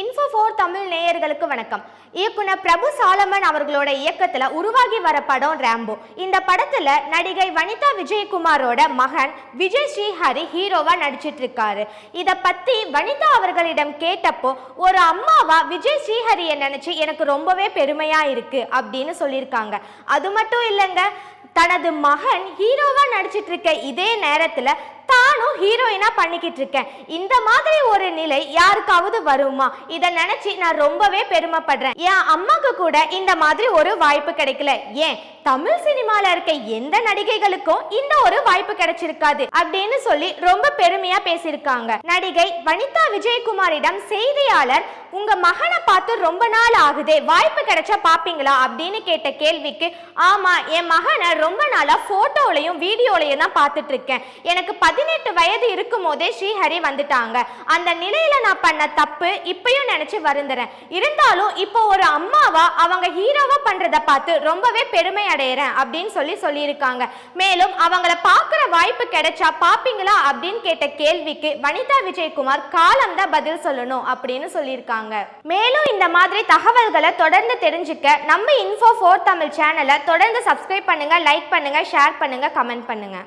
Info four Tamil நேயர்களுக்கு வணக்கம். இயக்குனர் பிரபு சாலமன் அவர்களோட இயக்கத்துல உருவாகி வர படம் ரேம்போ இந்த படத்துல நடிகை வனிதா விஜயகுமாரோட மகன் விஜய் ஸ்ரீஹரி ஹீரோவா நடிச்சிட்டு இருக்காரு இத பத்தி வனிதா அவர்களிடம் கேட்டப்போ ஒரு அம்மாவா விஜய் ஸ்ரீஹரியை நினைச்சு எனக்கு ரொம்பவே பெருமையா இருக்கு அப்படின்னு சொல்லியிருக்காங்க. அது மட்டும் இல்லைங்க தனது மகன் ஹீரோவா நடிச்சிட்டு இருக்க இதே நேரத்துல நானும் ஹீரோயினா பண்ணிக்கிட்டு இருக்கேன். இந்த மாதிரி ஒரு நிலை யாருக்காவது வருமா? இதை நினைச்சு நான் ரொம்பவே பெருமைப்படுறேன். என் அம்மாக்கு கூட இந்த மாதிரி ஒரு வாய்ப்பு கிடைக்கல. ஏன்? தமிழ் சினிமால இருக்க எந்த நடிகைகளுக்கும் இந்த ஒரு வாய்ப்பு கிடைச்சிருக்காது அப்படின்னு சொல்லி ரொம்ப பெருமையா பேசியிருக்காங்க. நடிகை வனிதா விஜயகுமாரிடம் செய்தியாளர் உங்க மகனை பார்த்து ரொம்ப நாள் ஆகுதே வாய்ப்பு கிடைச்சா பாப்பீங்களா அப்படின்னு கேட்ட கேள்விக்கு ஆமா என் மகனை ரொம்ப நாளா போட்டோலையும் வீடியோலையும் தான் பார்த்துட்டு இருக்கேன் எனக்கு பதினெட்டு வயது இருக்கும் போதே ஸ்ரீஹரி வந்துட்டாங்க. அந்த நிலையில நான் பண்ண தப்பு இப்பயும் நினைச்சு வருந்துறேன். இருந்தாலும் இப்போ ஒரு அம்மாவா அவங்க ஹீரோவா பண்றத பார்த்து ரொம்பவே பெருமை அடையிறேன் அப்படின்னு சொல்லி சொல்லியிருக்காங்க. மேலும் அவங்கள பார்க்குற வாய்ப்பு கிடைச்சா பாப்பீங்களா அப்படின்னு கேட்ட கேள்விக்கு வனிதா விஜயகுமார் காலம் தான் பதில் சொல்லணும் அப்படின்னு சொல்லியிருக்காங்க. மேலும் இந்த மாதிரி தகவல்களை தொடர்ந்து தெரிஞ்சுக்க நம்ம இன்ஃபோ ஃபோர் தமிழ் சேனலை தொடர்ந்து சப்ஸ்கிரைப் பண்ணுங்க லைக் பண்ணுங்க ஷேர் பண்ணுங்க கமெண்ட் பண்ணுங்க.